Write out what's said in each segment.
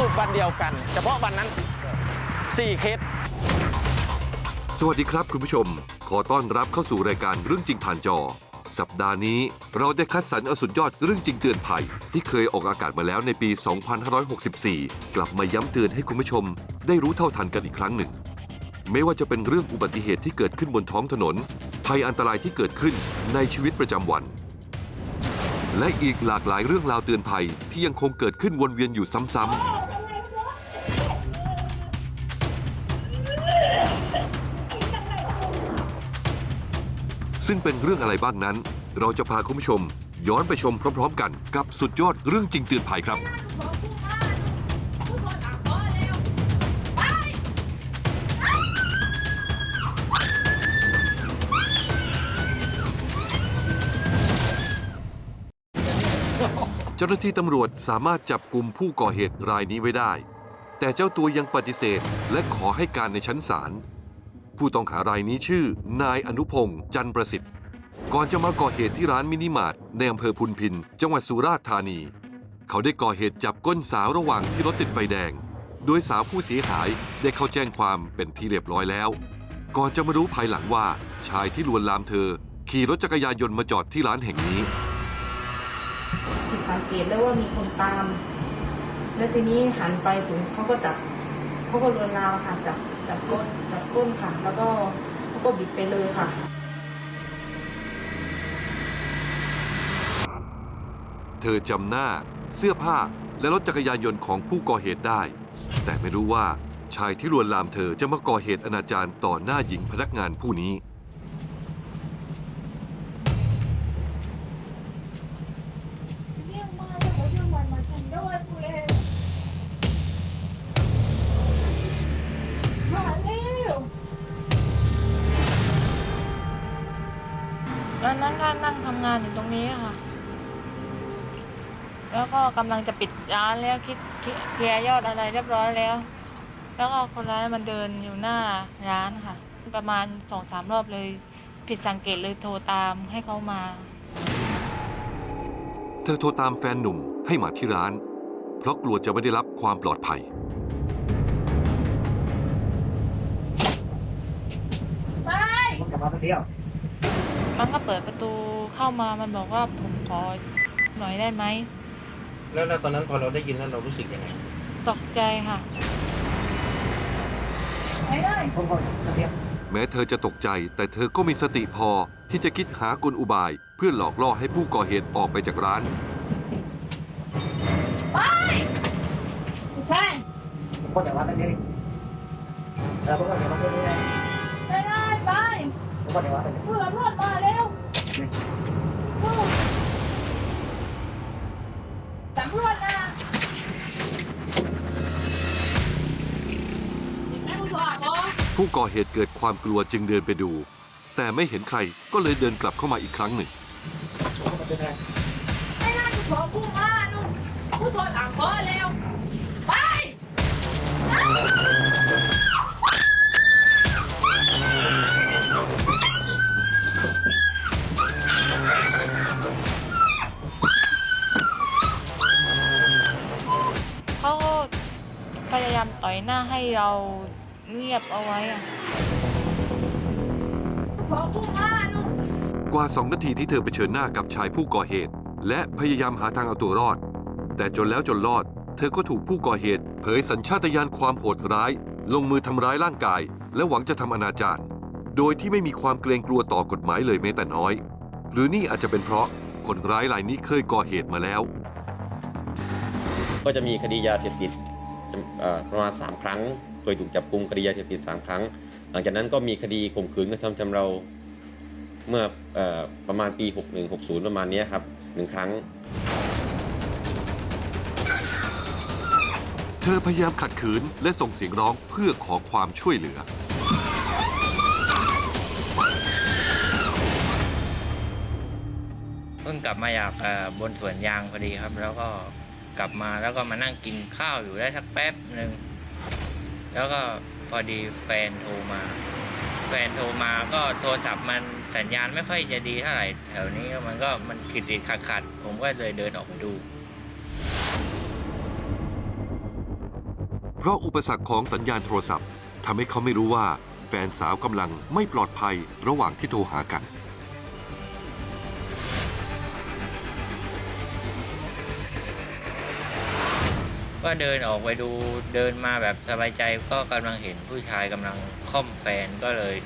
ในจุดวันเดียวกัน เฉพาะวันนั้น 4 เคส สวัสดีครับคุณผู้ชม ขอต้อนรับเข้าสู่รายการเรื่องจริงผ่านจอ สัปดาห์นี้เราได้คัดสรรเอาสุดยอดเรื่องจริงเตือนภัย ที่เคยออกอากาศมาแล้วในปี 2564 กลับมาย้ำเตือนให้คุณผู้ชม ได้รู้เท่าทันกันอีกครั้งหนึ่ง ไม่ว่าจะเป็นเรื่องอุบัติเหตุที่เกิดขึ้นบนท้องถนน ภัยอันตรายที่เกิดขึ้นในชีวิตประจำวันและอีกหลากหลายเรื่องราวเตือนภัยที่ยังคงเกิดขึ้นวนเวียนอยู่ซ้ำ ซึ่งเป็นเรื่องอะไรบ้างนั้น เราจะพาคุณผู้ชม ย้อนไปชมพร้อม ๆ กันกับสุดยอดเรื่องจริงเตือนภัยครับ เจ้าหน้าที่ตำรวจสามารถจับกลุ่มผู้ก่อเหตุรายนี้ไว้ได้ แต่เจ้าตัวยังปฏิเสธและขอให้การในชั้นศาล ผู้ต้องหารายนี้ชื่อนายอนุพงศ์จันประสิทธิ์ ก่อนจะมาก่อเหตุที่ร้านมินิมาร์ทในอำเภอพุนพิน จังหวัดสุราษฎร์ธานี เขาได้ก่อเหตุจับก้นสาวระหว่างที่รถติดไฟแดง โดยสาวผู้เสียหายได้เข้าแจ้งความเป็นที่เรียบร้อยแล้ว ก่อนจะมารู้ภายหลังว่าชายที่ลวนลามเธอ ขี่รถจักรยานยนต์มาจอดที่ร้านแห่งนี้ ผิดสังเกตแล้วว่ามีคนตาม แล้วทีนี้หันไปถึงเขาก็จับ เขาก็ลวนลามค่ะจับจับก้นจับก้นค่ะ แล้วก็เขาก็บิดไปเลยค่ะเธอจำหน้า เสื้อผ้าและรถจักรยานยนต์ของผู้ก่อเหตุได้ แต่ไม่รู้ว่าชายที่ลวนลามเธอจะมาก่อเหตุอนาจารต่อหน้าหญิงพนักงานผู้นี้ อยู่ตรงนี้ค่ะ แล้วก็กำลังจะปิดร้านแล้วคิดคิดเคลียร์ยอดอะไรเรียบร้อยแล้ว แล้วก็คนร้ายมันเดินอยู่หน้าร้านค่ะ ประมาณสองสามรอบเลย ผิดสังเกตเลยโทรตามให้เขามา เธอโทรตามแฟนหนุ่มให้มาที่ร้าน เพราะกลัวจะไม่ได้รับความปลอดภัยไปมั นก็เปิดประตูเข้ามามันบอกว่าผมขอหน่อยได้ไหม แล้วแล้วตอนนั้นพอเราได้ยินแล้วเรารู้สึกยังไงตกใจค่ะไปเลยแม้เธอจะตกใจ แต่เธอก็มีสติพอที่จะคิดหากลอุบาย เพื่อหลอกล่อให้ผู้ก่อเหตุออกไปจากร้านไปใช่ có thể qua bên đây ờ có thể qua bên đây ไปเลยไป có thể qua bên đây ผู้ตำรวจมาเร็ วตำรวจนะติดแม่ผู้สอบเหรอผู้ก่อเหตุเกิดความกลัวจึงเดินไปดู แต่ไม่เห็นใครก็เลยเดินกลับเข้ามาอีกครั้งหนึ่ง bên đây ไม่น่าจะขอผู้มานุ่นผู้โทรตามเบอร์เร็วไป หน้าให้เราเงียบเอาไว้อะกว่าสองนาทีที่เธอเผชิญหน้ากับชายผู้ก่อเหตุ และพยายามหาทางเอาตัวรอด แต่จนแล้วจนรอด เธอก็ถูกผู้ก่อเหตุ เผยสัญชาตญาณความโหดร้าย ลงมือทำร้ายร่างกาย และหวังจะทำอนาจารโดยที่ไม่มีความเกรงกลัวต่อกฎหมายเลยแม้แต่น้อย หรือนี่อาจจะเป็นเพราะคนร้ายรายนี้เคยก่อเหตุมาแล้ว ก็จะมีคดียาเสพติด ประมาณ 3 ครั้ง เคยถูกจับกุมคดียาเสพติด3ครั้ง หลังจากนั้นก็มีคดีข่มขืนกระทำชำเราเมื่อเออประมาณปี 61 60 ประมาณเนี้ยครับหนึ่งครั้ง เธอพยายามขัดขืนและส่งเสียงร้องเพื่อขอความช่วยเหลือ เพิ่งกลับมาจากเอ่อบนสวนยางพอดีครับ แล้วก็ กลับมาแล้วก็มานั่งกินข้าวอยู่ได้สักแป๊บหนึ่งแล้วก็พอดีแฟนโทรมา แฟนโทรมาก็โทรศัพท์มันสัญญาณไม่ค่อยจะดีเท่าไหร่แถวนี้มันก็มันขีดขีดขัดขัดผมก็เลยเดินออกไปดู เพราะอุปสรรคของสัญญาณโทรศัพท์ทำให้เขาไม่รู้ว่าแฟนสาวกำลังไม่ปลอดภัยระหว่างที่โทรหากัน ก็เดินออกไปดูเดินมาแบบสบายใจก็กำลังเห็นผู้ชายกำลังค่อมแฟนก็เลย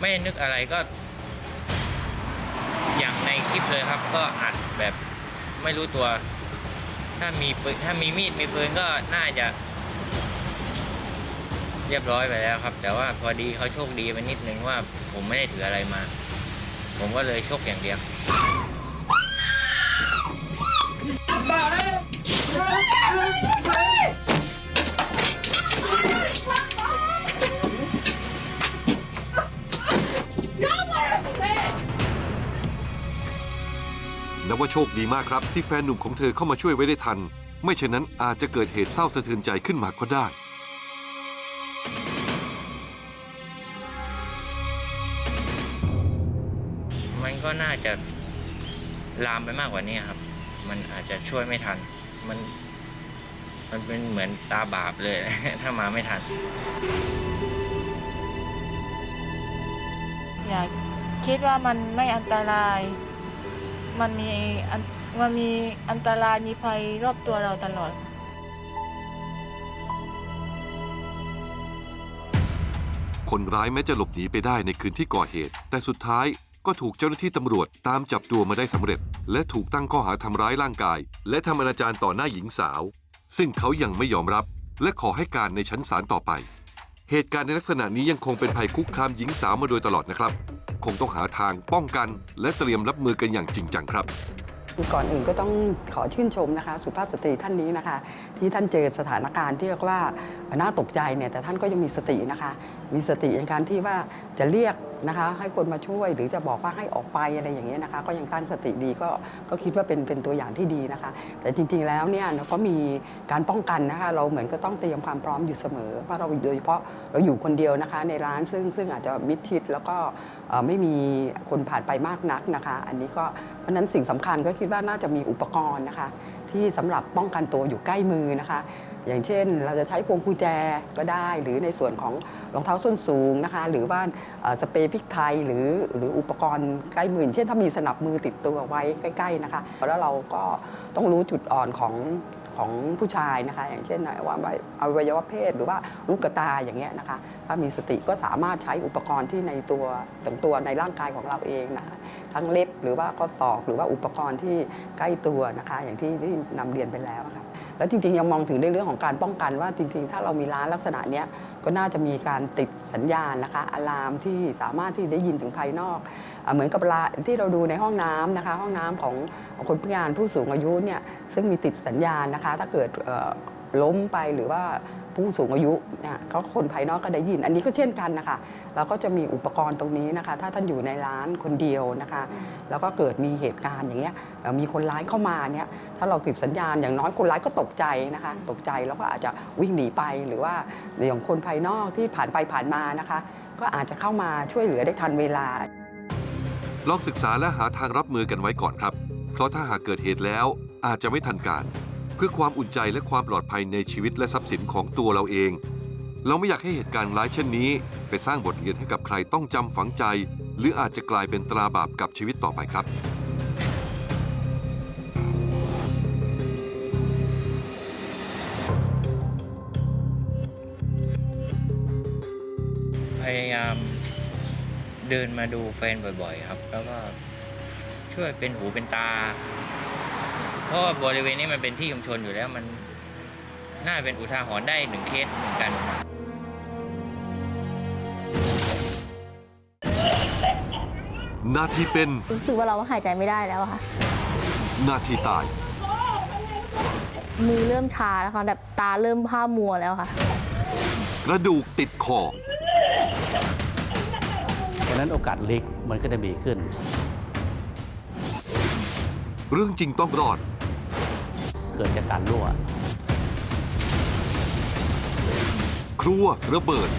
ไม่นึกอะไรก็ อย่างในคลิปเลยครับ ก็อัดแบบไม่รู้ตัว ถ้ามีปืนถ้ามีมีดมีปืนก็น่าจะ เรียบร้อยไปแล้วครับ แต่ว่าพอดีเขาโชคดีไปนิดนึงว่า ผมไม่ได้ถืออะไรมา ผมก็เลยโชคอย่างเดียว นับว่าโชคดีมากครับที่แฟนหนุ่มของเธอเข้ามาช่วยไว้ได้ทัน ไม่เช่นนั้นอาจจะเกิดเหตุเศร้าสะเทือนใจขึ้นมาก็ได้ มันก็น่าจะลามไปมากกว่านี้ครับ มันอาจจะช่วยไม่ทัน มัน มันเป็นเหมือนตาบาปเลย ถ้ามาไม่ทัน อยากคิดว่ามันไม่อันตราย มันมีอันมันมีอันตรายมีภัยรอบตัวเราตลอดคนร้ายแม้จะหลบหนีไปได้ในคืนที่ก่อเหตุ แต่สุดท้ายก็ถูกเจ้าหน้าที่ตำรวจตามจับตัวมาได้สำเร็จ และถูกตั้งข้อหาทำร้ายร่างกาย และทำอนาจารต่อหน้าหญิงสาว ซึ่งเขายังไม่ยอมรับ และขอให้การในชั้นศาลต่อไป เหตุการณ์ในลักษณะนี้ยังคงเป็นภัยคุกคามหญิงสาวมาโดยตลอดนะครับ คงต้องหาทางป้องกันและเตรียมรับมือกันอย่างจริงจังครับก่อนอื่นก็ต้องขอชื่นชมนะคะ สุภาพสตรีท่านนี้นะคะ ที่ท่านเจอสถานการณ์ที่เรียกว่าน่าตกใจเนี่ยแต่ท่านก็ยังมีสตินะคะมีสติในการที่ว่าจะเรียกนะคะให้คนมาช่วยหรือจะบอกว่าให้ออกไปอะไรอย่างเงี้ยนะคะก็ยังตั้งสติดีก็ก็คิดว่าเป็นเป็นตัวอย่างที่ดีนะคะ แต่จริงๆแล้วเนี่ยเราก็มีการป้องกันนะคะเราเหมือนก็ต้องเตรียมความพร้อมอยู่เสมอเพราะเราโดยเฉพาะเราอยู่คนเดียวนะคะ ในร้านซึ่งซึ่งอาจจะมิดชิดแล้วก็ไม่มีคนผ่านไปมากนักนะคะ อันนี้ก็เพราะฉะนั้นสิ่งสำคัญก็คิดว่าน่าจะมีอุปกรณ์นะคะ ที่สำหรับป้องกันตัวอยู่ใกล้มือนะคะ อย่างเช่น เราจะใช้พวงกุญแจก็ได้ หรือในส่วนของรองเท้าส้นสูงนะคะ หรือว่าสเปรย์พริกไทยหรือหรืออุปกรณ์ใกล้มือเช่นถ้ามีสนับมือติดตัวไว้ใกล้ ๆนะคะ แล้วเราก็ต้องรู้จุดอ่อนของของผู้ชายนะคะ อย่างเช่นว่าอวัยวะเพศหรือว่าลูกตาอย่างเงี้ยนะคะ ถ้ามีสติก็สามารถใช้อุปกรณ์ที่ในตัวต่างตัวในร่างกายของเราเองนะคะทั้งเล็บหรือว่าก็ตอกหรือว่าอุปกรณ์ที่ใกล้ตัวนะคะ อย่างที่ที่นำเรียนไปแล้วค่ะ แล้วจริงๆยังมองถึงในเรื่องของการป้องกันว่าจริง ๆ ถ้าเรามีร้านลักษณะนี้ก็น่าจะมีการติดสัญญาณนะคะอะลามที่สามารถที่ได้ยินถึงภายนอก เหมือนกับที่เราดูในห้องน้ำนะคะ ห้องน้ำของคนพิการผู้สูงอายุเนี่ยซึ่งมีติดสัญญาณนะคะ ถ้าเกิดล้มไปหรือว่า ผู้สูงอายุเนี่ยเขาคนภายนอกก็ได้ยิน อันนี้ก็เช่นกันนะคะเราก็จะมีอุปกรณ์ตรงนี้นะคะ ถ้าท่านอยู่ในร้านคนเดียวนะคะ แล้วก็เกิดมีเหตุการณ์อย่างเงี้ยมีคนร้ายเข้ามาเนี่ยถ้าเราติดสัญญาณอย่างน้อยคนร้ายก็ตกใจนะคะ ตกใจแล้วก็อาจจะวิ่งหนีไปหรือว่าอย่างคนภายนอกที่ผ่านไปผ่านมานะคะ ก็อาจจะเข้ามาช่วยเหลือได้ทันเวลาลองศึกษาและหาทางรับมือกันไว้ก่อนครับ เพราะถ้าหากเกิดเหตุแล้วอาจจะไม่ทันการ เพื่อความอุ่นใจและความปลอดภัยในชีวิตและทรัพย์สินของตัวเราเอง เราไม่อยากให้เหตุการณ์ร้ายเช่นนี้ ไปสร้างบทเรียนให้กับใครต้องจำฝังใจ หรืออาจจะกลายเป็นตราบาปกับชีวิตต่อไปครับ พยายามเดินมาดูแฟนบ่อยๆ ครับ แล้วก็ช่วยเป็นหูเป็นตา เพราะว่าบริเวณนี้มันเป็นที่ชุมชนอยู่แล้วมันน่าเป็นอุทาหรณ์ได้หนึ่งเคสเหมือนกัน นาทีเป็นรู้สึกว่าเราหายใจไม่ได้แล้วค่ะ นาทีตาย มือเริ่มชาแล้วค่ะแบบตาเริ่มผ้ามัวแล้วค่ะ กระดูกติดคอเพรนั้นโอกาสลิกมันก็จะมีขึ้น เรื่องจริงต้องรอด เกิดจากการรั่ว ครัวระเบิด